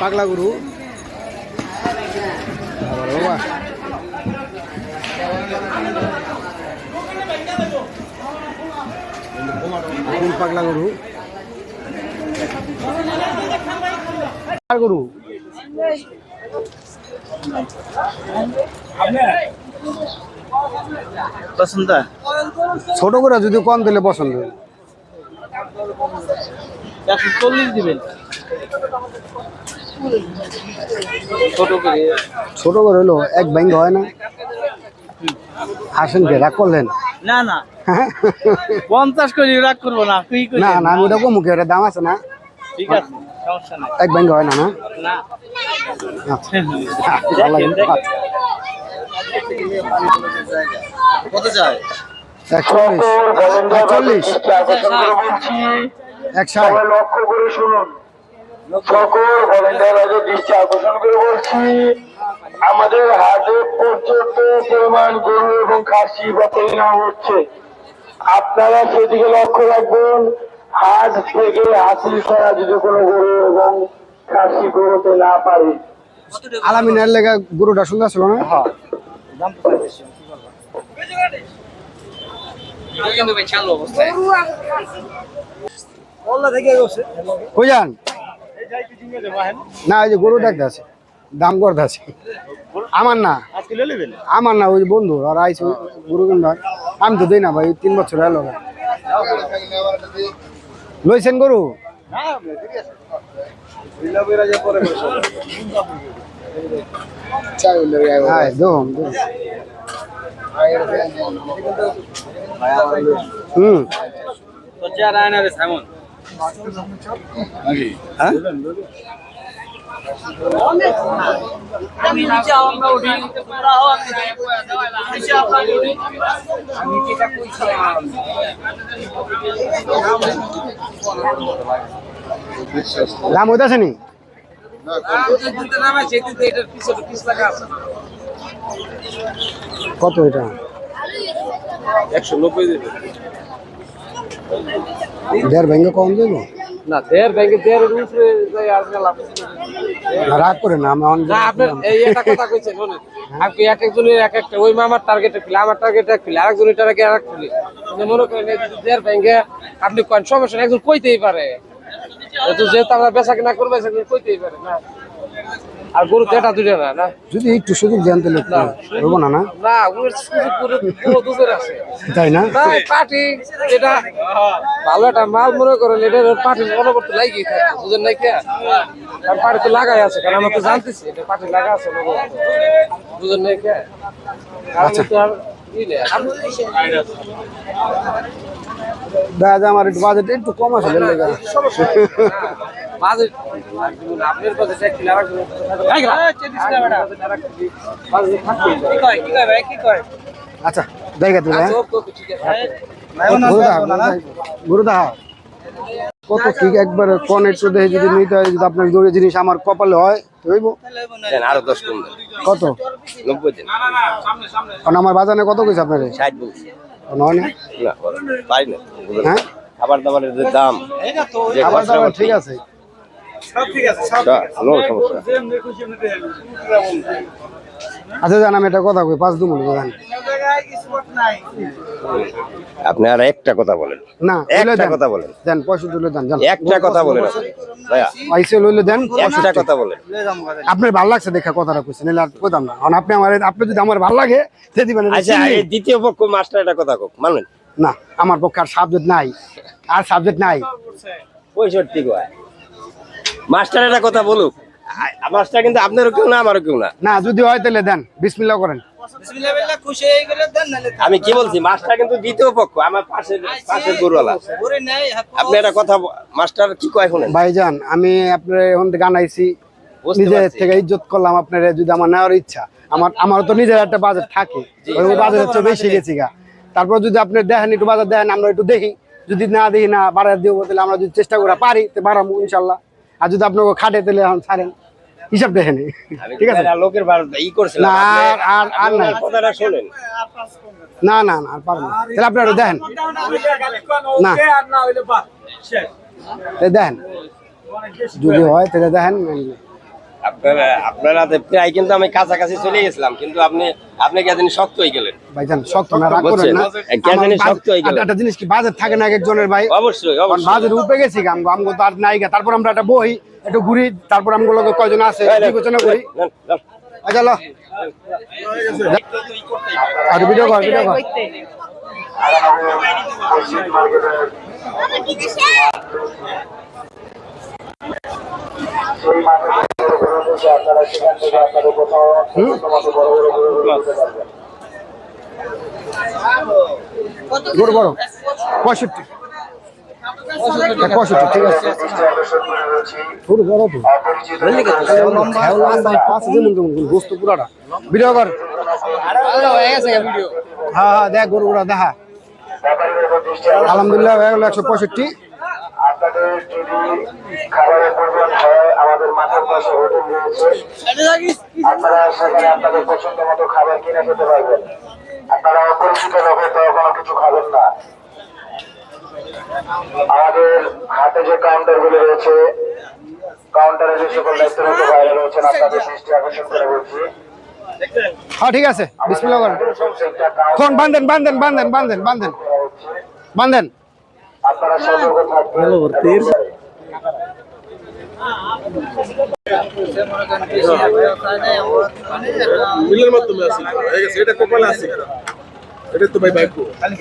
পাগলা গরু। বাবা। ফুল পাগলা গরু। গরু। পছন্দ ছোট করে যদি কম দিলে পছন্দ একশো চল্লিশ দিবেন। ছোট করে। ছোট করে হলো এক ব্যাংক হয় না। হাসেন কে রাগ করলেন? না না। পঞ্চাশ করে রাগ করব না তুই না না আমি ওটা কমুকে ওটা দাম আছে না। ঠিক আছে সমস্যা নাই। এক ব্যাংক হয় না না? না। আচ্ছা। কত যায়? একচল্লিশ। একচল্লিশ? লক্ষ্য করে শুনুন। সকল ভলেন্টিয়ারদের দৃষ্টি আকর্ষণ করে বলছি আমাদের হাটে পর্যাপ্ত পরিমাণ গরু এবং খাসি বাতিল নেওয়া হচ্ছে। আপনারা সেদিকে লক্ষ্য রাখবেন হাট থেকে হাসিল করা যদি কোনো গরু এবং খাসি গরুতে না পারে। আলামিনের লেগে গরুটা সুন্দর ছিল না? দাম তো বেশি কিন্তু ভাই চালু অবস্থায় না ওই যে গরু দেখতে আছে দাম করতে আছে আমার না। আমার না ওই যে বন্ধু আর আইসি গরু আমি তো দিই না ভাই তিন বছর এলো লইছেন গরু? হ্যাঁ। হুম। সামন হ্যাঁ? দাম হইতাছে নি? কত এটা? একশো নব্বই দেবে। দেড় ভেঙে কম দেবো না? দেড় ব্যাংকে দেড় উপরে যাই আর মেলা। রাগ করে না আমি অন- না আপনার এই একটা কথা কইছেন শুনুন। আপনি এক একজনের এক একটা ওই মামার টার্গেটে ফেলে আমার টার্গেটে ফেলে আরেকজনের টার্গেটে আরেক ফেলে আপনি মনে করেন দেড় ব্যাংকে আপনি কোন সমস্যা একজন কইতেই পারে। যেহেতু আমরা বেচা কিনা করব সেগুলো কইতেই পারে না? আর গরু দুটো না না? যদি একটু সুযোগ লোক হব না না না? সুযোগ পুরো পুরো দুধের আছে। তাই না? না পার্টি এটা ভালো একটা মাল মনে করেন এটা পার্টি অনবর্ত লাগিয়ে থাকে বুঝেন নাই কে কারণ পার্টি তো লাগাই আছে কারণ আমরা তো জানতেছি এটা পার্টি লাগা আছে। বুঝেন নাই কে দেখা যায় আমার একটু বাজেট একটু কম আছে কাছে দিলে আচ্ছা দেখা তুমি ওকে, ঠিক আছে। গুরু দা গুরু দা কত ঠিক একবার কোন একটু দেখে যদি নিতে হয় যদি আপনার জরুরি জিনিস আমার কপালে হয় তো হইব আরও দশ কম কত? নব্বই দিন। কারণ আমার বাজারে কত কইছে আপনার? ষাট বলছি। নয় না? হ্যাঁ? খাবার দাবারের দাম দাবার ঠিক আছে। আচ্ছা জান আমি একটা কথা কই পাঁচ দু মিনিট জান। আপনি আর একটা কথা বলেন। না একটা কথা বলেন। দেন পয়সা তুলে দেন জান। একটা কথা বলেন পয়সা লইলে দেন। একটা কথা বলেন। আপনার ভালো লাগছে দেখা কথাটা কইছেন এলে কইতাম না। কারণ আপনি আমার আপনি যদি আমার ভালো লাগে সে দিবেন আচ্ছা এই দ্বিতীয় পক্ষ মাস্টার একটা কথা কোক মানবেন না আমার পক্ষে আর সাবজেক্ট নাই। আর সাবজেক্ট নাই। পঁয়ষট্টি কয়? মাস্টার একটা কথা বলুক। মাস্টার কিন্তু আপনারও কেউ না আমারও কেউ না। না যদি হয় তাহলে দেন। বিসমিল্লাহ করেন। আমি কি বলছি মাস্টার কিন্তু দ্বিতীয় পক্ষ আমার পাশের পাশের গরুওয়ালা। আপনি একটা কথা মাস্টার কি কয় শুনেন? ভাইজান আমি আপনার এখন গান আইছি নিজের থেকে ইজ্জত করলাম আপনার যদি আমার নেওয়ার ইচ্ছা। আমার আমার তো নিজের একটা বাজার থাকে। ওই বাজারের চেয়ে বেশি গেছি গা। তারপর যদি আপনি দেখেন একটু বাজার দেখেন আমরা একটু দেখি। যদি না দেখি না বাড়ার দিব তাহলে আমরা যদি চেষ্টা করে পারি তো বাড়াবো ইনশাল্লাহ। আর যদি আপনাকে খাটে তাহলে এখন ছাড়েন হিসাব দেখেন ঠিক আছে লোকের ই না, আর- আর- আর না নাই। কথাটা শোনেন না না না আর পারব না তাহলে আপনি দেখেন না দেখেন যদি হয় তাহলে দেখেন আপনারা আপনারা প্রায় কিন্তু আমি কাছাকাছি চলে গেছিলাম কিন্তু আপনি আপনি কে জানি শক্ত হয়ে গেলেন ভাইজান শক্ত না রাগ করেন শক্ত হয়ে গেলেন। একটা জিনিস কি বাজার থাকে না একজনের ভাই অবশ্যই অবশ্যই বাজারে উপরে গেছি আমগো আমগো তো আর নাই তারপর আমরা একটা বই একটু ঘুরি তারপর আমগুলো কয়জন আছে বিবেচনা করি। আচ্ছা লো। আর ভিডিও কর ভিডিও কর মসজিদ মার্কেটের সেই মার্কেটের গরু থেকে আপনারা সেখান থেকে আপনাদের কোথাও মতো বড় বড়। পঁয়ষট্টি। হ্যাঁ, ঠিক আছে। পাঁচ হ্যাঁ হ্যাঁ আলহামদুলিল্লাহ একশো পঁয়ষট্টি। আপনাদের যদি খাবারের প্রয়োজন হয় আমাদের মাথার পাশে হোটেল রয়েছে আপনারা সেখানে আপনাদের পছন্দ মতো খাবার কিনে খেতে পারবেন। আপনারা অপরিচিত লোকের তো কোনো কিছু খাবেন না। আমাদের হাতে যে কাউন্টারগুলো রয়েছে কাউন্টারে যে সকল দায়িত্বরত বাইরে রয়েছেন আপনাদের দৃষ্টি আকর্ষণ করে বলছি। হ্যাঁ ঠিক আছে। বিসমিল্লাহ করেন। কোন বান্ধেন বান্ধেন বান্ধেন বান্ধেন বান্ধেন। বান্ধেন। আপনারা সতর্ক থাকবেন মিলের মাধ্যমে আছে এটা কপালে আছে। এটা তো ভাই বাইক খালি